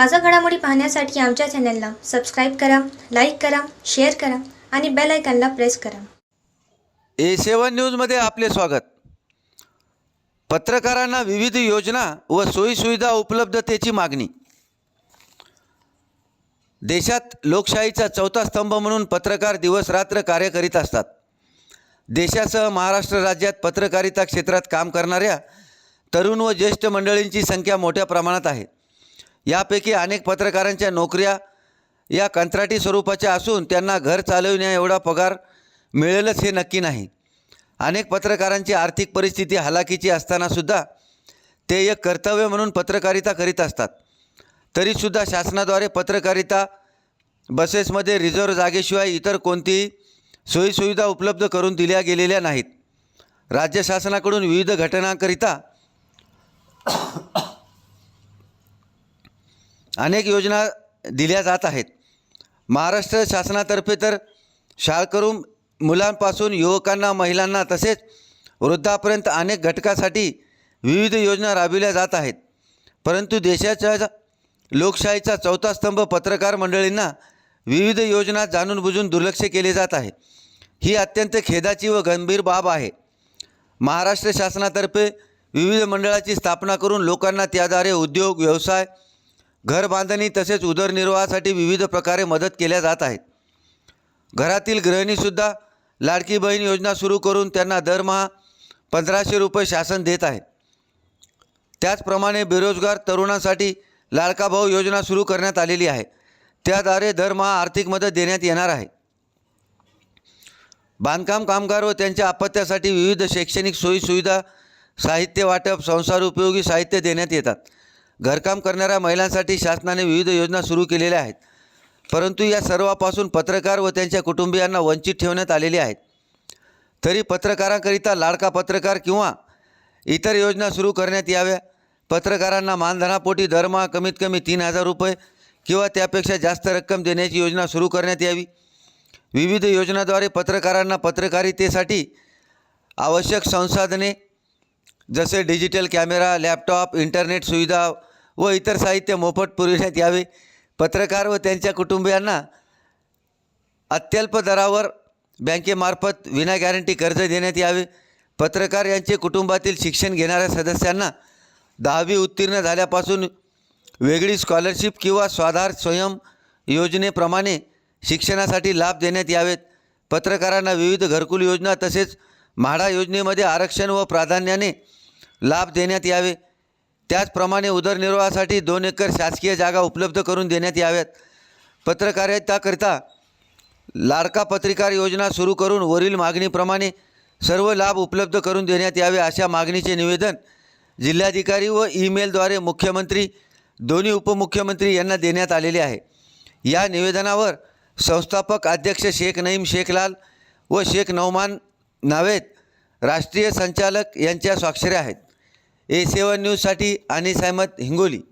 ताज्या घडामोडी पाहण्यासाठी आमच्या चॅनलला सबस्क्राईब करा लाईक करा शेअर करा आणि बेल आयकॉनला प्रेस करा. ए सेवन न्यूजमध्ये आपले स्वागत. पत्रकारांना विविध योजना व सोयीसुविधा उपलब्धतेची मागणी. देशात लोकशाहीचा चौथा स्तंभ म्हणून पत्रकार दिवसरात्र कार्य करीत असतात. देशासह महाराष्ट्र राज्यात पत्रकारिता क्षेत्रात काम करणाऱ्या तरुण व ज्येष्ठ मंडळींची संख्या मोठ्या प्रमाणात आहे. यापैकी अनेक पत्रकारांच्या नोकऱ्या या कंत्राटी स्वरूपाच्या असून त्यांना घर चालविण्या एवढा पगार मिळेलच हे नक्की नाही. अनेक पत्रकारांची आर्थिक परिस्थिती हलाखीची असतानासुद्धा ते एक कर्तव्य म्हणून पत्रकारिता करीत असतात. तरीसुद्धा शासनाद्वारे पत्रकारिता बसेसमध्ये रिझर्व जागेशिवाय इतर कोणतीही सोयीसुविधा उपलब्ध करून दिल्या गेलेल्या नाहीत. राज्य शासनाकडून विविध घटनांकरिता अनेक योजना दिल्या जात आहेत. महाराष्ट्र शासनातर्फे तर शाळकरू मुलांपासून युवकांना महिलांना तसेच वृद्धापर्यंत अनेक घटकासाठी विविध योजना राबविल्या जात आहेत. परंतु देशाच्या लोकशाहीचा चौथा स्तंभ पत्रकार मंडळींना विविध योजना जाणून बुजून दुर्लक्ष केले जात आहे. ही अत्यंत खेदाची व गंभीर बाब आहे. महाराष्ट्र शासनातर्फे विविध मंडळाची स्थापना करून लोकांना त्याद्वारे उद्योग व्यवसाय घर बांधणी तसेच उदरनिर्वाहासाठी विविध प्रकारे मदत केल्या जात आहेत. घरातील गृहिणीसुद्धा लाडकी बहीण योजना सुरू करून त्यांना दरमहा पंधराशे रुपये शासन देत आहे. त्याचप्रमाणे बेरोजगार तरुणांसाठी लाडका भाऊ योजना सुरू करण्यात आलेली आहे. त्याद्वारे दरमहा आर्थिक मदत देण्यात येणार आहे. बांधकाम कामगार व त्यांच्या अपत्यासाठी विविध शैक्षणिक सोयीसुविधा साहित्य वाटप संसार उपयोगी साहित्य देण्यात येतात. घरकाम करणाऱ्या महिलांसाठी शासनाने विविध योजना सुरू केलेल्या आहेत. परंतु या सर्वापासून पत्रकार व त्यांच्या कुटुंबियांना वंचित ठेवण्यात आलेले आहेत. तरी पत्रकारांकरिता लाडका पत्रकार किंवा इतर योजना सुरू करण्यात याव्या. पत्रकारांना मानधनापोटी दरमहा कमीत कमी तीन हजार रुपये किंवा त्यापेक्षा जास्त रक्कम देण्याची योजना सुरू करण्यात यावी. विविध योजनाद्वारे पत्रकारांना पत्रकारितेसाठी आवश्यक संसाधने जसे डिजिटल कॅमेरा लॅपटॉप इंटरनेट सुविधा व इतर साहित्य मोफत पुरविण्यात यावे. पत्रकार व त्यांच्या कुटुंबियांना अत्यल्प दरावर बँकेमार्फत विना गॅरंटी कर्ज देण्यात यावे. पत्रकार यांचे कुटुंबातील शिक्षण घेणाऱ्या सदस्यांना दहावी उत्तीर्ण झाल्यापासून वेगळी स्कॉलरशिप किंवा स्वाधार स्वयं योजनेप्रमाणे शिक्षणासाठी लाभ देण्यात यावेत. पत्रकारांना विविध घरकुल योजना तसेच म्हाडा योजनेमध्ये आरक्षण व प्राधान्याने लाभ देण्यात यावे. त्याचप्रमाणे उदरनिर्वाहासाठी दोन एकर शासकीय जागा उपलब्ध करून देण्यात याव्यात. पत्रकारिताकरिता लाडका पत्रिकार योजना सुरू करून वरील मागणीप्रमाणे सर्व लाभ उपलब्ध करून देण्यात यावे अशा मागणीचे निवेदन जिल्हाधिकारी व ईमेलद्वारे मुख्यमंत्री दोन्ही उपमुख्यमंत्री यांना देण्यात आलेले आहे. या निवेदनावर संस्थापक अध्यक्ष शेख नईम शेखलाल व शेख नौमान नावेद राष्ट्रीय संचालक यांच्या स्वाक्षऱ्या आहेत. ए सेवन न्यूजसाठी अनिस अहमद हिंगोली.